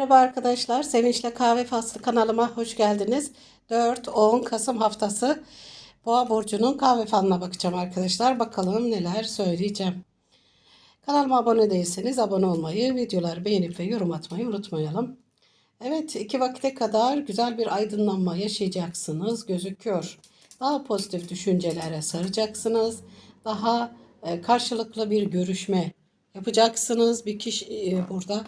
Merhaba arkadaşlar. Sevinçle Kahve Faslı kanalıma hoş geldiniz. 4-10 Kasım haftası Boğa burcunun kahve falına bakacağım arkadaşlar. Bakalım neler söyleyeceğim. Kanalıma abone değilseniz abone olmayı, videoları beğenip ve yorum atmayı unutmayalım. Evet, iki vakite kadar güzel bir aydınlanma yaşayacaksınız gözüküyor. Daha pozitif düşüncelere saracaksınız. Daha e, karşılıklı bir görüşme yapacaksınız. Bir kişi e, burada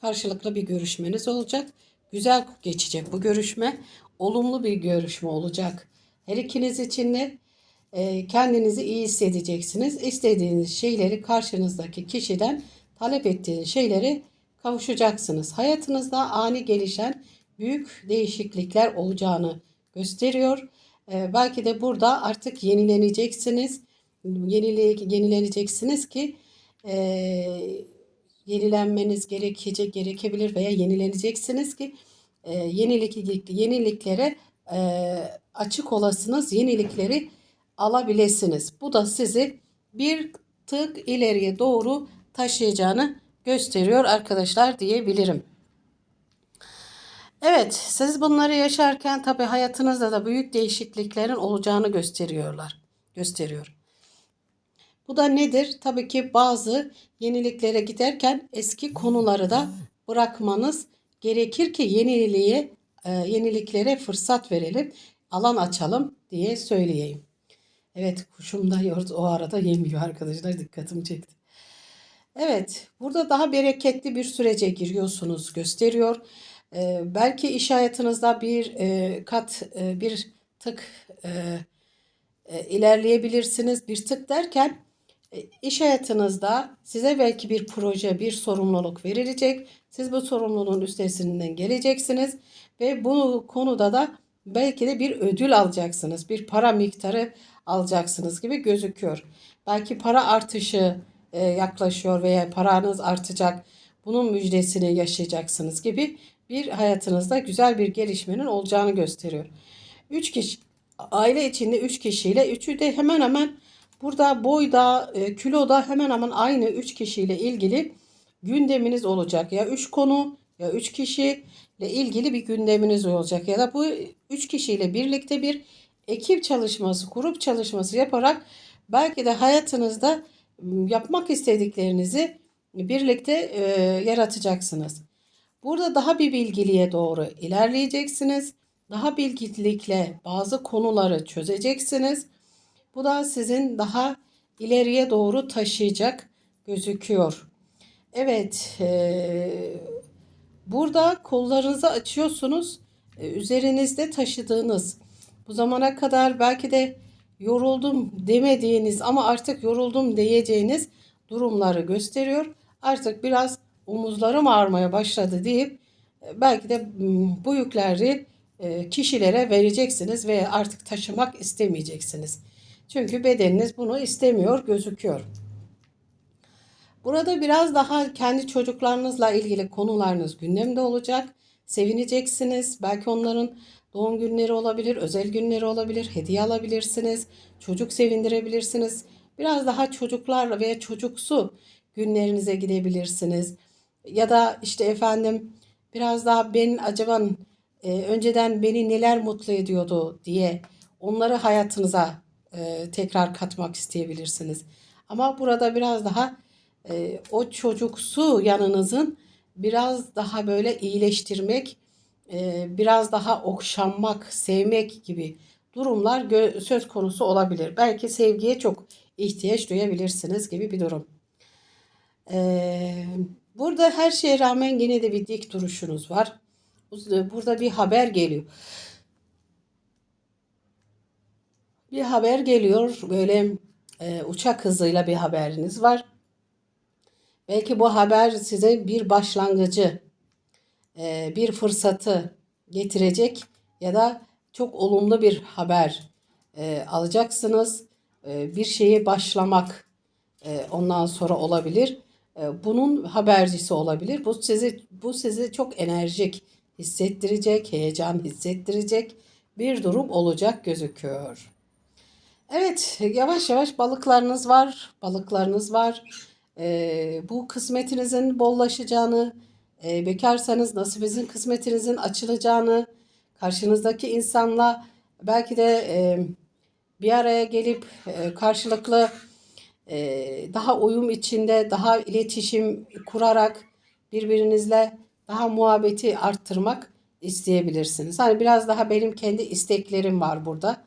karşılıklı bir görüşmeniz olacak. Güzel geçecek bu görüşme. Olumlu bir görüşme olacak. Her ikiniz için de e, kendinizi iyi hissedeceksiniz. İstediğiniz şeyleri karşınızdaki kişiden talep ettiğiniz şeyleri kavuşacaksınız. Hayatınızda ani gelişen büyük değişiklikler olacağını gösteriyor. E, belki de burada artık yenileneceksiniz. Yenile, yenileneceksiniz ki e, yenilenmeniz gerekecek, gerekebilir veya yenileneceksiniz ki e, yenilik yeniliklere e, açık olasınız, yenilikleri alabilirsiniz. Bu da sizi bir tık ileriye doğru taşıyacağını gösteriyor arkadaşlar diyebilirim. Evet, siz bunları yaşarken tabii hayatınızda da büyük değişikliklerin olacağını gösteriyorlar. Gösteriyor. Bu da nedir? Tabii ki bazı yeniliklere giderken eski konuları da bırakmanız gerekir ki yeniliğe, e, yeniliklere fırsat verelim, alan açalım diye söyleyeyim. Evet kuşum da o arada yemiyor arkadaşlar dikkatimi çekti. Evet burada daha bereketli bir sürece giriyorsunuz gösteriyor. Ee, belki iş hayatınızda bir e, kat e, bir tık e, e, ilerleyebilirsiniz. Bir tık derken iş hayatınızda size belki bir proje, bir sorumluluk verilecek. Siz bu sorumluluğun üstesinden geleceksiniz ve bu konuda da belki de bir ödül alacaksınız. Bir para miktarı alacaksınız gibi gözüküyor. Belki para artışı e, yaklaşıyor veya paranız artacak. Bunun müjdesini yaşayacaksınız gibi bir hayatınızda güzel bir gelişmenin olacağını gösteriyor. 3 kişi aile içinde 3 kişiyle üçü de hemen hemen burada boyda e, kiloda hemen hemen aynı 3 kişiyle ilgili gündeminiz olacak. Ya 3 konu ya 3 kişiyle ilgili bir gündeminiz olacak ya da bu 3 kişiyle birlikte bir ekip çalışması, grup çalışması yaparak belki de hayatınızda yapmak istediklerinizi birlikte e, yaratacaksınız. Burada daha bir bilgiliğe doğru ilerleyeceksiniz. Daha bilgilikle bazı konuları çözeceksiniz. Bu da sizin daha ileriye doğru taşıyacak gözüküyor. Evet, e, burada kollarınızı açıyorsunuz. E, üzerinizde taşıdığınız bu zamana kadar belki de yoruldum demediğiniz ama artık yoruldum diyeceğiniz durumları gösteriyor. Artık biraz omuzlarım ağrımaya başladı deyip e, belki de bu yükleri e, kişilere vereceksiniz ve artık taşımak istemeyeceksiniz. Çünkü bedeniniz bunu istemiyor gözüküyor. Burada biraz daha kendi çocuklarınızla ilgili konularınız gündemde olacak. Sevineceksiniz. Belki onların doğum günleri olabilir, özel günleri olabilir, hediye alabilirsiniz. Çocuk sevindirebilirsiniz. Biraz daha çocuklarla veya çocuksu günlerinize gidebilirsiniz. Ya da işte efendim biraz daha ben acaba e, önceden beni neler mutlu ediyordu diye onları hayatınıza e, tekrar katmak isteyebilirsiniz. Ama burada biraz daha e, o çocuksu yanınızın biraz daha böyle iyileştirmek, e, biraz daha okşanmak, sevmek gibi durumlar söz konusu olabilir. Belki sevgiye çok ihtiyaç duyabilirsiniz gibi bir durum. Ee, burada her şeye rağmen yine de bir dik duruşunuz var. Burada bir haber geliyor. Bir haber geliyor. Böyle e, uçak hızıyla bir haberiniz var. Belki bu haber size bir başlangıcı, e, bir fırsatı getirecek ya da çok olumlu bir haber e, alacaksınız. E, bir şeye başlamak e, ondan sonra olabilir. E, bunun habercisi olabilir. Bu sizi bu sizi çok enerjik hissettirecek, heyecan hissettirecek bir durum olacak gözüküyor. Evet, yavaş yavaş balıklarınız var, balıklarınız var. E, bu kısmetinizin bollaşacağını e, bekarsanız nasibinizin kısmetinizin açılacağını, karşınızdaki insanla belki de e, bir araya gelip e, karşılıklı e, daha uyum içinde, daha iletişim kurarak birbirinizle daha muhabbeti arttırmak isteyebilirsiniz. Hani biraz daha benim kendi isteklerim var burada.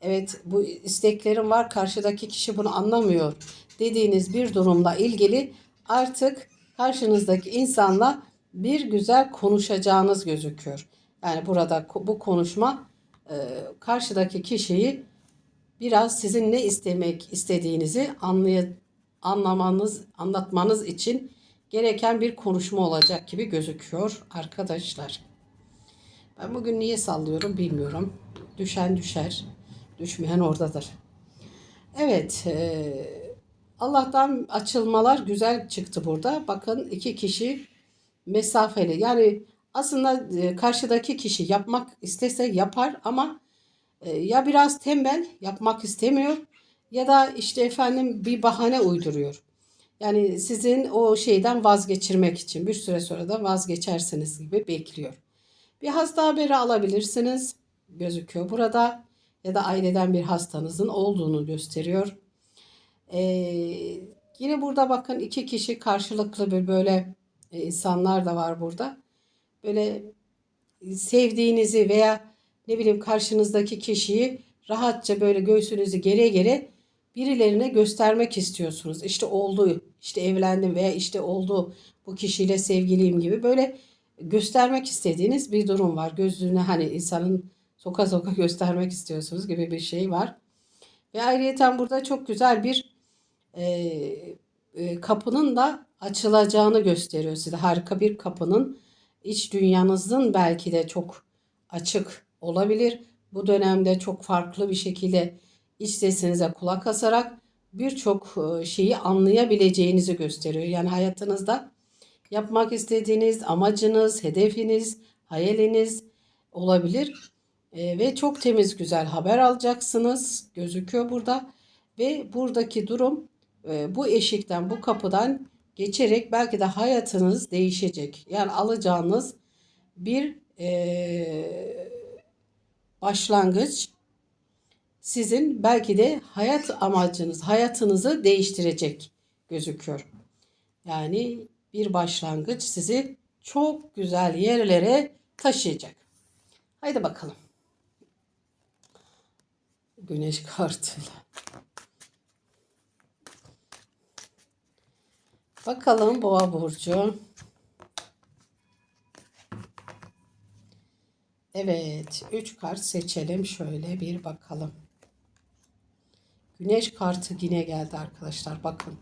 Evet bu isteklerim var karşıdaki kişi bunu anlamıyor dediğiniz bir durumla ilgili artık karşınızdaki insanla bir güzel konuşacağınız gözüküyor. Yani burada bu konuşma e, karşıdaki kişiyi biraz sizin ne istemek istediğinizi anlay anlamanız, anlatmanız için gereken bir konuşma olacak gibi gözüküyor arkadaşlar. Ben bugün niye sallıyorum bilmiyorum. Düşen düşer, düşmeyen oradadır. Evet, e, Allah'tan açılmalar güzel çıktı burada. Bakın iki kişi mesafeli. Yani aslında e, karşıdaki kişi yapmak istese yapar ama e, ya biraz tembel yapmak istemiyor ya da işte efendim bir bahane uyduruyor. Yani sizin o şeyden vazgeçirmek için bir süre sonra da vazgeçersiniz gibi bekliyor. Bir hasta haberi alabilirsiniz gözüküyor burada ya da aileden bir hastanızın olduğunu gösteriyor. Ee, yine burada bakın iki kişi karşılıklı bir böyle e, insanlar da var burada. Böyle sevdiğinizi veya ne bileyim karşınızdaki kişiyi rahatça böyle göğsünüzü gere gere birilerine göstermek istiyorsunuz. İşte oldu, işte evlendim veya işte oldu bu kişiyle sevgiliyim gibi böyle göstermek istediğiniz bir durum var. Gözlüğüne hani insanın soka soka göstermek istiyorsunuz gibi bir şey var. Ve ayrıyeten burada çok güzel bir e, e, kapının da açılacağını gösteriyor size. Harika bir kapının iç dünyanızın belki de çok açık olabilir. Bu dönemde çok farklı bir şekilde iç sesinize kulak asarak birçok e, şeyi anlayabileceğinizi gösteriyor. Yani hayatınızda yapmak istediğiniz amacınız, hedefiniz, hayaliniz olabilir. E, ve çok temiz güzel haber alacaksınız gözüküyor burada. Ve buradaki durum e, bu eşikten, bu kapıdan geçerek belki de hayatınız değişecek. Yani alacağınız bir e, başlangıç sizin belki de hayat amacınız, hayatınızı değiştirecek gözüküyor. Yani bir başlangıç sizi çok güzel yerlere taşıyacak. Haydi bakalım. Güneş kartıyla. Bakalım boğa burcu. Evet, 3 kart seçelim. Şöyle bir bakalım. Güneş kartı yine geldi arkadaşlar. Bakın.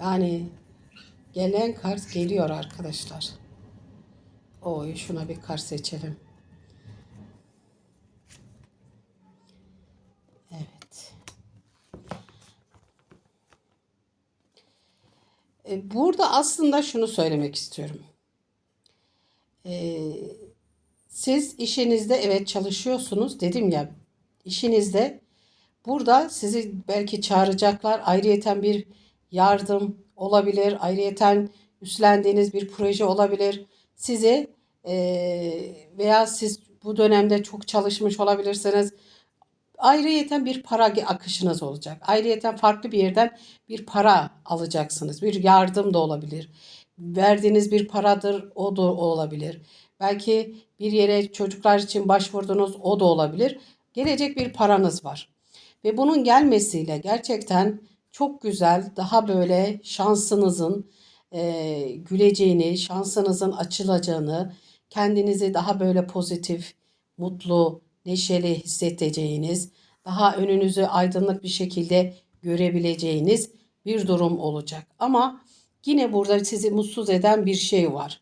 Yani gelen kart geliyor arkadaşlar. Oy şuna bir kart seçelim. Evet. E, burada aslında şunu söylemek istiyorum. Ee, siz işinizde evet çalışıyorsunuz dedim ya işinizde burada sizi belki çağıracaklar. Ayrıyeten bir yardım olabilir ayrıyeten üstlendiğiniz bir proje olabilir. Size e, veya siz bu dönemde çok çalışmış olabilirsiniz ayrıyeten bir para akışınız olacak ayrıyeten farklı bir yerden bir para alacaksınız bir yardım da olabilir verdiğiniz bir paradır o da olabilir Belki bir yere çocuklar için başvurdunuz o da olabilir. Gelecek bir paranız var. Ve bunun gelmesiyle gerçekten çok güzel, daha böyle şansınızın e, güleceğini, şansınızın açılacağını, kendinizi daha böyle pozitif, mutlu, neşeli hissedeceğiniz, daha önünüzü aydınlık bir şekilde görebileceğiniz bir durum olacak. Ama yine burada sizi mutsuz eden bir şey var.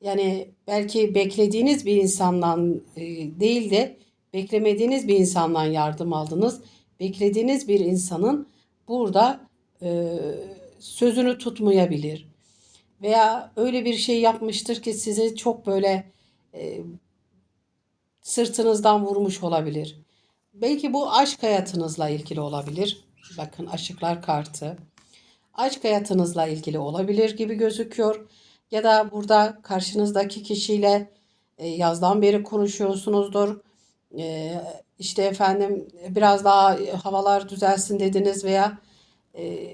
Yani belki beklediğiniz bir insandan e, değil de beklemediğiniz bir insandan yardım aldınız. Beklediğiniz bir insanın burada e, sözünü tutmayabilir. Veya öyle bir şey yapmıştır ki sizi çok böyle e, sırtınızdan vurmuş olabilir. Belki bu aşk hayatınızla ilgili olabilir. Bakın aşıklar kartı. Aşk hayatınızla ilgili olabilir gibi gözüküyor. ya da burada karşınızdaki kişiyle e, yazdan beri konuşuyorsunuzdur. E, işte efendim biraz daha havalar düzelsin dediniz veya e,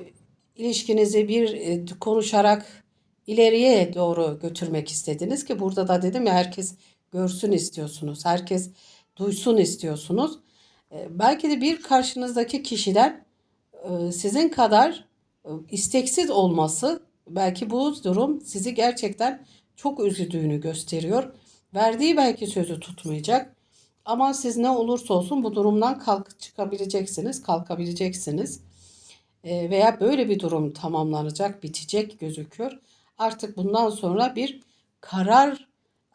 ilişkinizi bir e, konuşarak ileriye doğru götürmek istediniz ki burada da dedim ya herkes görsün istiyorsunuz. Herkes duysun istiyorsunuz. E, belki de bir karşınızdaki kişiden e, sizin kadar e, isteksiz olması belki bu durum sizi gerçekten çok üzüldüğünü gösteriyor. Verdiği belki sözü tutmayacak. Ama siz ne olursa olsun bu durumdan kalk çıkabileceksiniz, kalkabileceksiniz. E, veya böyle bir durum tamamlanacak, bitecek gözüküyor. Artık bundan sonra bir karar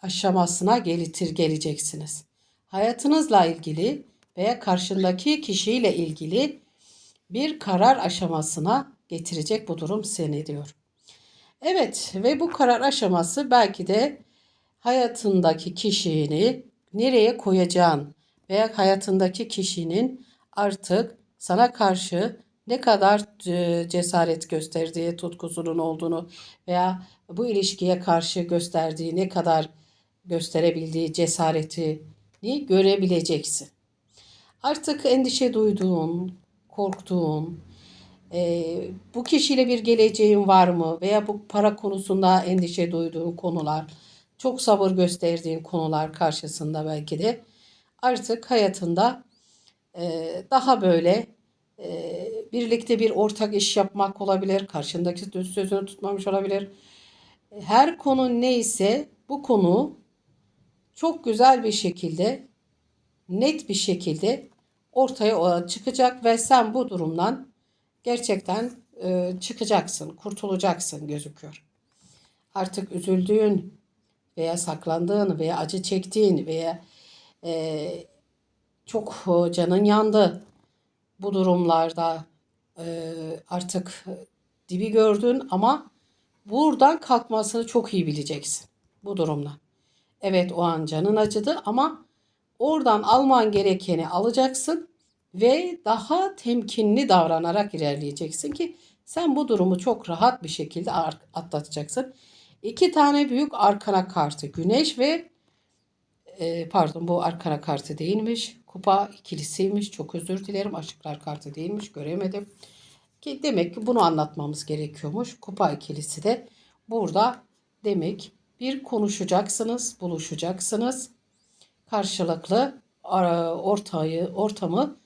aşamasına gelitir geleceksiniz. Hayatınızla ilgili veya karşındaki kişiyle ilgili bir karar aşamasına getirecek bu durum seni diyor. Evet ve bu karar aşaması belki de hayatındaki kişini nereye koyacağın veya hayatındaki kişinin artık sana karşı ne kadar e, cesaret gösterdiği, tutkusunun olduğunu veya bu ilişkiye karşı gösterdiği ne kadar gösterebildiği cesaretini görebileceksin. Artık endişe duyduğun, korktuğun, e, bu kişiyle bir geleceğin var mı veya bu para konusunda endişe duyduğun konular, çok sabır gösterdiğin konular karşısında belki de artık hayatında e, daha böyle e, birlikte bir ortak iş yapmak olabilir, karşındaki sözünü tutmamış olabilir. Her konu neyse bu konu çok güzel bir şekilde, net bir şekilde ortaya çıkacak ve sen bu durumdan gerçekten e, çıkacaksın, kurtulacaksın gözüküyor. Artık üzüldüğün veya saklandığın veya acı çektiğin veya e, çok canın yandı bu durumlarda e, artık dibi gördün ama buradan kalkmasını çok iyi bileceksin bu durumdan. Evet o an canın acıdı ama oradan alman gerekeni alacaksın ve daha temkinli davranarak ilerleyeceksin ki sen bu durumu çok rahat bir şekilde atlatacaksın. İki tane büyük arkana kartı güneş ve e, pardon bu arkana kartı değilmiş. Kupa ikilisiymiş. Çok özür dilerim. Aşıklar kartı değilmiş. Göremedim. Ki demek ki bunu anlatmamız gerekiyormuş. Kupa ikilisi de burada demek bir konuşacaksınız, buluşacaksınız. Karşılıklı ortayı, ortamı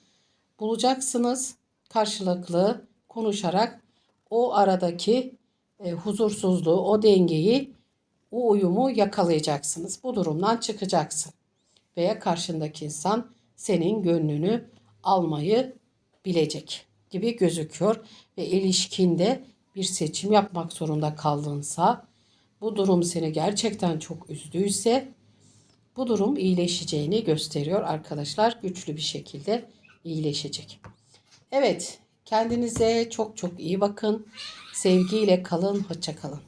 bulacaksınız. Karşılıklı konuşarak o aradaki e, huzursuzluğu, o dengeyi, o uyumu yakalayacaksınız. Bu durumdan çıkacaksın. Veya karşındaki insan senin gönlünü almayı bilecek gibi gözüküyor ve ilişkinde bir seçim yapmak zorunda kaldınsa bu durum seni gerçekten çok üzdüyse bu durum iyileşeceğini gösteriyor arkadaşlar. Güçlü bir şekilde iyileşecek. Evet, kendinize çok çok iyi bakın. Sevgiyle kalın, hoşça kalın.